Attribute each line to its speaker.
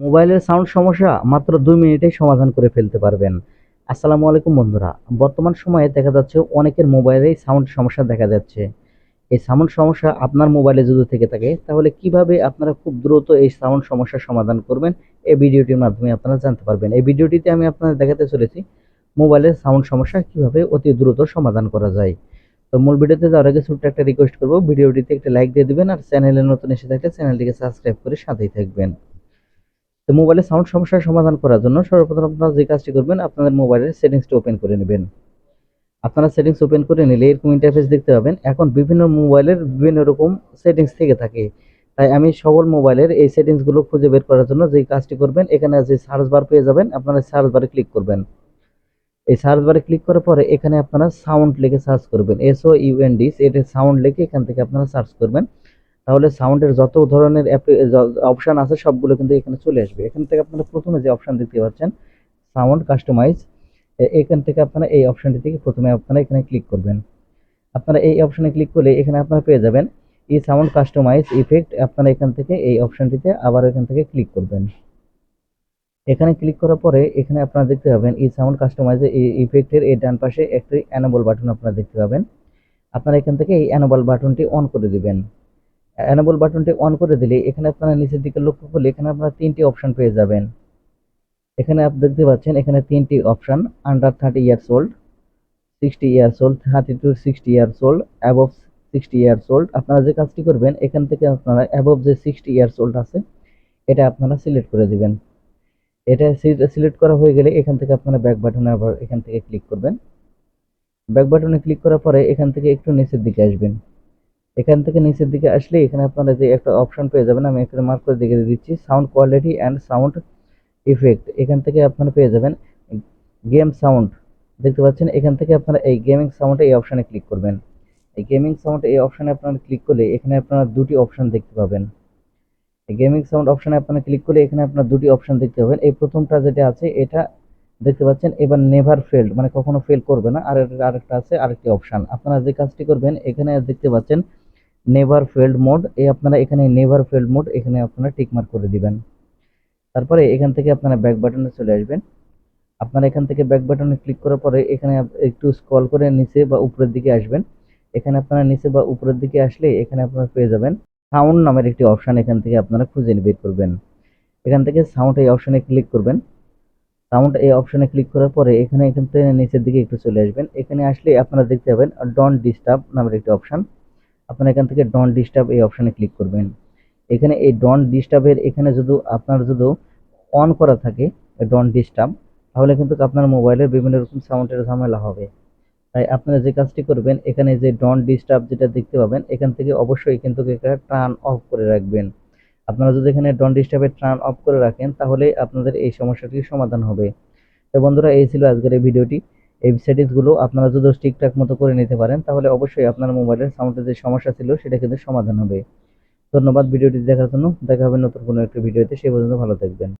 Speaker 1: মোবাইলের সাউন্ড সমস্যা মাত্র দুই মিনিটেই সমাধান করে ফেলতে পারবেন। আসসালামু আলাইকুম বন্ধুরা, বর্তমান সময়ে দেখা যাচ্ছে অনেকের মোবাইলেই সাউন্ড সমস্যা দেখা যাচ্ছে। এই সাউন্ড সমস্যা আপনার মোবাইলে যদি থেকে থাকে, তাহলে কীভাবে আপনারা খুব দ্রুত এই সাউন্ড সমস্যার সমাধান করবেন, এই ভিডিওটির মাধ্যমে আপনারা জানতে পারবেন। এই ভিডিওটিতে আমি আপনাদের দেখাতে চলেছি মোবাইলের সাউন্ড সমস্যা কীভাবে অতি দ্রুত সমাধান করা যায়। তো মূল ভিডিওতে যাওয়ার আগে ছোট্ট একটা রিকোয়েস্ট করব, ভিডিওটিতে একটা লাইক দিয়ে দিবেন আর চ্যানেলে নতুন এসে থাকলে চ্যানেলটিকে সাবস্ক্রাইব করে সাথেই থাকবেন। তো মোবাইলের সাউন্ড সমস্যার সমাধান করার জন্য সর্বপ্রথম আপনারা যে কাজটি করবেন, আপনাদের মোবাইলের সেটিংসটি ওপেন করে নেবেন। আপনারা সেটিংস ওপেন করে নিলে এরকম ইন্টারফেস দেখতে পাবেন। এখন বিভিন্ন মোবাইলের বিভিন্ন রকম সেটিংস থেকে থাকে। তাই আমি সকল মোবাইলের এই সেটিংসগুলো খুঁজে বের করার জন্য যে কাজটি করবেন, এখানে যে সার্চ বার পেয়ে যাবেন, আপনারা সার্চ বারে ক্লিক করবেন। এই সার্চ বারে ক্লিক করার পরে এখানে আপনারা সাউন্ড লিখে সার্চ করবেন। এস ও ইউএনডিস এটা সাউন্ড লিখে এখান থেকে আপনারা সার্চ করবেন। তাহলে সাউন্ডের যত ধরনের অপশান আছে সবগুলো কিন্তু এখানে চলে আসবে। এখান থেকে আপনারা প্রথমে যে অপশান দেখতে পাচ্ছেন, সাউন্ড কাস্টমাইজ এখান থেকে আপনারা এই অপশানটি থেকে প্রথমে আপনারা এখানে ক্লিক করবেন। আপনারা এই অপশানে ক্লিক করলে এখানে আপনারা পেয়ে যাবেন এই সাউন্ড কাস্টমাইজ ইফেক্ট, আপনারা এখান থেকে এই অপশানটিতে আবার এখান থেকে ক্লিক করবেন। এখানে ক্লিক করার পরে এখানে আপনারা দেখতে পাবেন এই সাউন্ড কাস্টমাইজ ইফেক্টের এই ডান পাশে একটি অ্যানাবল বাটন আপনারা দেখতে পাবেন। আপনারা এখান থেকে এই অ্যানাবল বাটনটি অন করে দিবেন। অ্যানাবল বাটনটি অন করে দিলে এখানে আপনারা নিচের দিকে লক্ষ্য করলে এখানে আপনারা তিনটি অপশন পেয়ে যাবেন। এখানে আপনি দেখতে পাচ্ছেন, এখানে তিনটি option under thirty years old sixty years old thirty to sixty years old above sixty years old আপনারা যে কাজটি করবেন, এখান থেকে আপনারা অ্যাবভ যে সিক্সটি ইয়ার্স ওল্ড আছে, এটা আপনারা সিলেক্ট করে দিবেন। এটা সিলেক্ট করা হয়ে গেলে এখান থেকে আপনারা ব্যাক বাটনে আবার এখান থেকে ক্লিক করবেন। ব্যাক বাটনে ক্লিক করার পরে এখান থেকে একটু নিচের দিকে আসবেন। এখান থেকে নিচের দিকে আসলে এখানে আপনারা যে একটা অপশন পেয়ে যাবেন, আমি এখানে মার্ক করে দেখে দিচ্ছি sound quality and sound effect এখান থেকে আপনারা পেয়ে যাবেন গেম সাউন্ড দেখতে পাচ্ছেন, এখান থেকে আপনারা এই গেমিং সাউন্ডে এই অপশানে ক্লিক করবেন। এই গেমিং সাউন্ড এই অপশানে আপনারা ক্লিক করলে এখানে আপনারা দুটি অপশন দেখতে পাবেন। এই গেমিং সাউন্ড অপশানে আপনারা ক্লিক করলে এখানে আপনারা দুটি অপশন দেখতে পাবেন। এই প্রথমটা যেটা আছে, এটা দেখতে পাচ্ছেন, এবার নেভার ফেল্ড মানে কখনো ফেল করবে না। আর আরেকটা আছে, আরেকটি অপশান আপনারা যে কাজটি করবেন, এখানে দেখতে পাচ্ছেন নেভার ফেল্ড মোড এই আপনারা এখানে নেভার ফেল্ড মোড এখানে আপনারা টিকমার্ক করে দিবেন। তারপরে এখান থেকে আপনারা ব্যাক বাটনে চলে আসবেন। আপনারা এখান থেকে ব্যাক বাটনে ক্লিক করার পরে এখানে একটু স্ক্রল করে নিচে বা উপরের দিকে আসবেন। এখানে আপনারা নিচে বা উপরের দিকে আসলে এখানে আপনারা পেয়ে যাবেন সাউন্ড নামের একটি অপশান এখান থেকে আপনারা খুঁজে বের করবেন। এখান থেকে সাউন্ড এই অপশানে ক্লিক করবেন। সাউন্ড এই অপশানে ক্লিক করার পরে এখানে এখান থেকে নিচের দিকে একটু চলে আসবেন। এখানে আসলে আপনারা দেখতে পাবেন ডন ডিস্টার্ব নামের একটি অপশান আপনারা এখান থেকে ডন ডিস্টার্ব এই অপশানে ক্লিক করবেন। এখানে এই ডন ডিস্টার্বের এখানে যদি আপনার যদি অন করা থাকে ডন ডিস্টার্ব তাহলে কিন্তু আপনার মোবাইলের বিভিন্ন রকম সাউন্ডের ঝামেলা হবে। তাই আপনারা যে কাজটি করবেন, এখানে যে ডন ডিস্টার্ব যেটা দেখতে পাবেন, এখান থেকে অবশ্যই কিন্তু এটা টার্ন অফ করে রাখবেন। আপনারা যদি এখানে ডন ডিস্টার্বের টার্ন অফ করে রাখেন, তাহলে আপনাদের এই সমস্যাটির সমাধান হবে। তো বন্ধুরা, এই ছিল আজকের এই ভিডিওটি। এই সেটিংসগুলো আপনারা যদি ঠিকঠাক মতো করে নিতে পারেন, তাহলে অবশ্যই আপনার মোবাইলের সাউন্ডের যে সমস্যা ছিল, সেটা কিন্তু সমাধান হবে। ধন্যবাদ ভিডিওটি দেখার জন্য। দেখা হবে নতুন কোনো একটি ভিডিওতে সে পর্যন্ত ভালো থাকবেন।